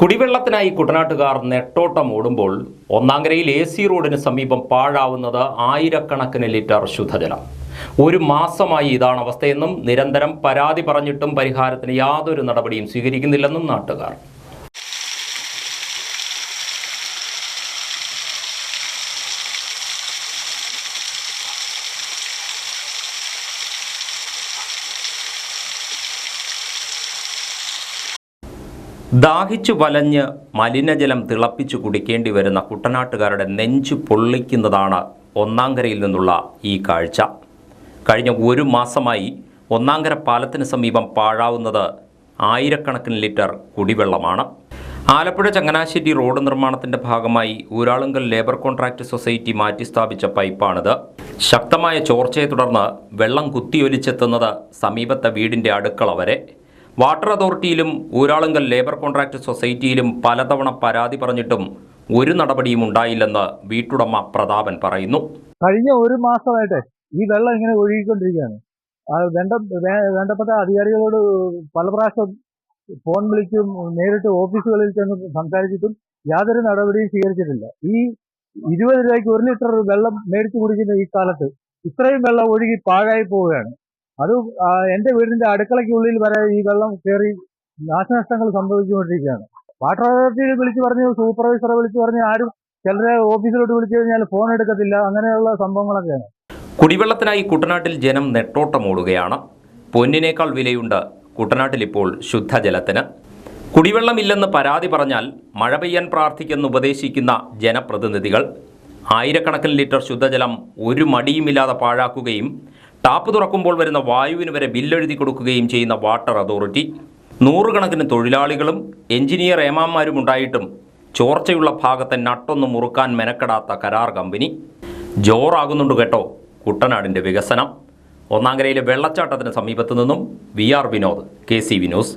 കുടിവെള്ളത്തിനായി കുട്ടനാട്ടുകാർ നെട്ടോട്ടം ഓടുമ്പോൾ ഒന്നാങ്കരയിൽ A C റോഡിന് സമീപം പാഴാവുന്നത് ആയിരക്കണക്കിന് ലിറ്റർ ശുദ്ധജലം. ഒരു മാസമായി ഇതാണ് അവസ്ഥയെന്നും നിരന്തരം പരാതി പറഞ്ഞിട്ടും പരിഹാരത്തിന് യാതൊരു നടപടിയും സ്വീകരിക്കുന്നില്ലെന്നും നാട്ടുകാർ. ദാഹിച്ചു വലഞ്ഞ് മലിനജലം തിളപ്പിച്ചു കുടിക്കേണ്ടി വരുന്ന കുട്ടനാട്ടുകാരുടെ നെഞ്ചു പൊള്ളിക്കുന്നതാണ് ഒന്നാങ്കരയിൽ നിന്നുള്ള ഈ കാഴ്ച. കഴിഞ്ഞ ഒരു മാസമായി ഒന്നാങ്കര പാലത്തിന് സമീപം പാഴാവുന്നത് ആയിരക്കണക്കിന് ലിറ്റർ കുടിവെള്ളമാണ്. ആലപ്പുഴ ചങ്ങനാശ്ശേരി റോഡ് നിർമ്മാണത്തിന്റെ ഭാഗമായി ഊരാളുങ്കൽ ലേബർ കോൺട്രാക്ട് സൊസൈറ്റി മാറ്റിസ്ഥാപിച്ച പൈപ്പാണിത്. ശക്തമായ ചോർച്ചയെ തുടർന്ന് വെള്ളം കുത്തിയൊലിച്ചെത്തുന്നത് സമീപത്തെ വീടിന്റെ അടുക്കള വരെ. വാട്ടർ അതോറിറ്റിയിലും ഊരാളുങ്കൽ ലേബർ കോൺട്രാക്ട് സൊസൈറ്റിയിലും പലതവണ പരാതി പറഞ്ഞിട്ടും ഒരു നടപടിയും ഉണ്ടായില്ലെന്ന് വീട്ടുടമ പ്രതാപൻ പറയുന്നു. കഴിഞ്ഞ ഒരു മാസമായിട്ട് ഈ വെള്ളം ഇങ്ങനെ ഒഴുകിക്കൊണ്ടിരിക്കുകയാണ്. വേണ്ടപ്പെട്ട അധികാരികളോട് പല പ്രാവശ്യം ഫോൺ വിളിച്ചും നേരിട്ട് ഓഫീസുകളിൽ ചെന്ന് സംസാരിച്ചിട്ടും യാതൊരു നടപടിയും സ്വീകരിച്ചിട്ടില്ല. ഈ ഇരുപത് രൂപയ്ക്ക് ഒരു ലിറ്റർ വെള്ളം മേടിച്ചു കുടിക്കുന്ന ഈ കാലത്ത് ഇത്രയും വെള്ളം ഒഴുകി പാഴായി പോവുകയാണ്. അത് എന്റെ വീടിന്റെ അടുക്കളയ്ക്കുള്ളിൽ വരെ ഈ വെള്ളം കയറി നാശനഷ്ടങ്ങൾ സംഭവിച്ചുകൊണ്ടിരിക്കുകയാണ്. വാട്ടർ അതോറിറ്റിയിൽ വിളിച്ചു പറഞ്ഞു സൂപ്പർവൈസറെ വിളിച്ചു പറഞ്ഞു ആരും ചിലരെ ഓഫീസിലോട്ട് വിളിച്ചു കഴിഞ്ഞാൽ ഫോൺ എടുക്കത്തില്ല അങ്ങനെയുള്ള സംഭവങ്ങളൊക്കെയാണ്. കുടിവെള്ളത്തിനായി കുട്ടനാട്ടിൽ ജനം നെട്ടോട്ടമോടുകയാണ് പൊന്നിനേക്കാൾ വിലയുണ്ട് കുട്ടനാട്ടിൽ ഇപ്പോൾ ശുദ്ധജലത്തിന്. കുടിവെള്ളമില്ലെന്ന് പരാതി പറഞ്ഞാൽ മഴ പെയ്യാൻ പ്രാർത്ഥിക്കെന്ന് ഉപദേശിക്കുന്ന ജനപ്രതിനിധികൾ ആയിരക്കണക്കിന് ലിറ്റർ ശുദ്ധജലം ഒരു മടിയുമില്ലാതെ പാഴാക്കുകയും ടാപ്പ് തുറക്കുമ്പോൾ വരുന്ന വായുവിന് വരെ ബില്ലെഴുതി കൊടുക്കുകയും ചെയ്യുന്ന വാട്ടർ അതോറിറ്റി. നൂറുകണക്കിന് തൊഴിലാളികളും എഞ്ചിനീയർ ഏമാന്മാരും ഉണ്ടായിട്ടും ചോർച്ചയുള്ള ഭാഗത്തെ നട്ടൊന്ന് മുറുക്കാൻ മെനക്കെടാത്ത കരാർ കമ്പനി. ജോറാകുന്നുണ്ട് കേട്ടോ കുട്ടനാടിന്റെ വികസനം. ഒന്നാങ്കരയിലെ വെള്ളച്ചാട്ടത്തിന് സമീപത്തു നിന്നും V R Vinod K C Vinos